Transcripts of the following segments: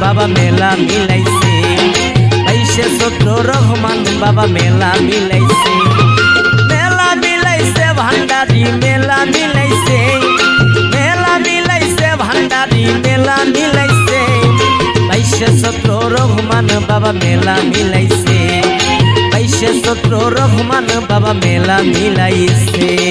বাবা মেলা মিলাইছে। বাইশে সত্র রহমান বাবা মেলা মিলাইছে। মেলা মিলাইছে, ভান্ডারি মেলা মিলাইছে। মেলা মিলাইছে, ভান্ডারি মেলা মিলাইছে। বাইশে সত্র রহমান বাবা মেলা মিলাইছে। বাইশে সত্র রহমান বাবা মেলা মিলাইছে।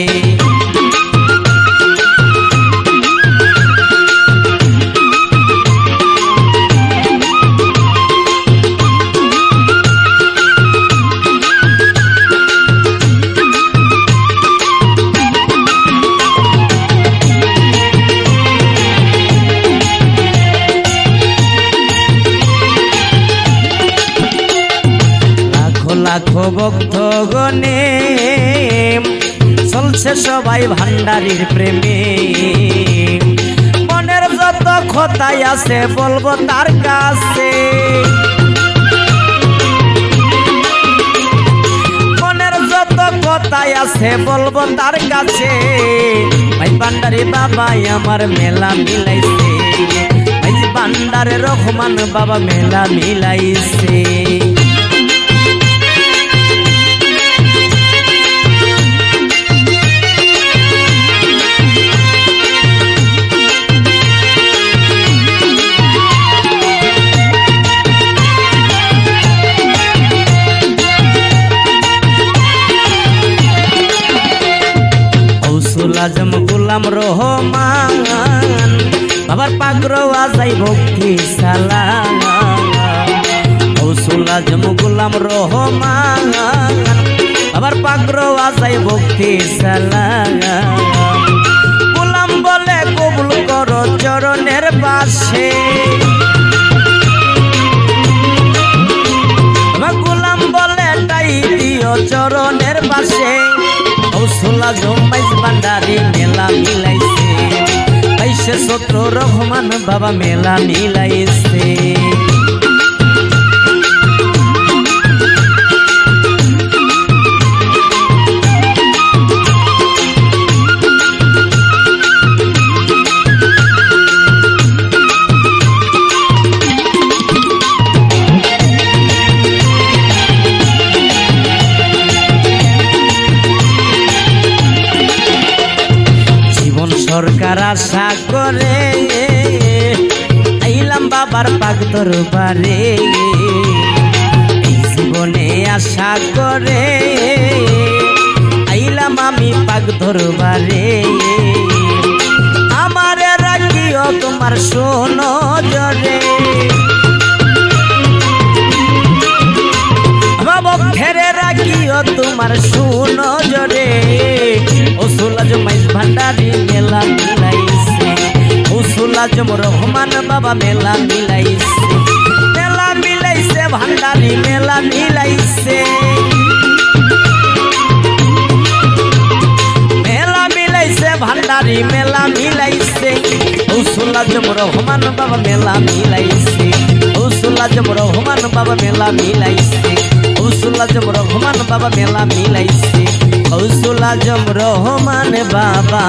লাখো ভক্ত গনে চলছে সবাই ভান্ডারির প্রেমে। মনের যত খতাই আছে, বলব তার কাছে। মনের যত কথাই আছে, বলব তার কাছে। ভাই ভান্ডারি বাবাই আমার মেলা মিলাইছে। ভাই ভান্ডারে রহমান বাবা মেলা মিলাইছে। আজম গুলাম রহমান, বাবার পাগ্র আজাই ভক্তি সালাম। গৌসুল আজম গুলাম রহমান, বাবার পাগ্র আজাই ভক্তি সালাম। গুলাম বলে কবুল করো চরণের পাশে জমাইস ভান্ডারি মেলা মিলাইছে। বাইশে সত্র রহমান বাবা মেলা মিলাইছে। আশা করে আইলাম বাবার পাক দরবারে। এই জীবনে আশা করে আইলাম আমি পাক দরবারে। আমারে রাখিও তোমার শোনো জরে। ভক্তেরে রাখিও তোমার শুনো জম রহমান বাবা মেলা মিলাইছে। মেলা মিলাইছে, ভান্ডারি মেলা মিলাইছে। মেলা মিলাইছে, ভান্ডারি মেলা মিলাইছে। ওসুলা জম রহমান বাবা মেলা মিলাইছে। ওসুলা জম রহমান বাবা মেলা মিলাইছে। ওসুলা জম রহমান বাবা মেলা মিলাইছে। ওসুলা জম রহমান বাবা।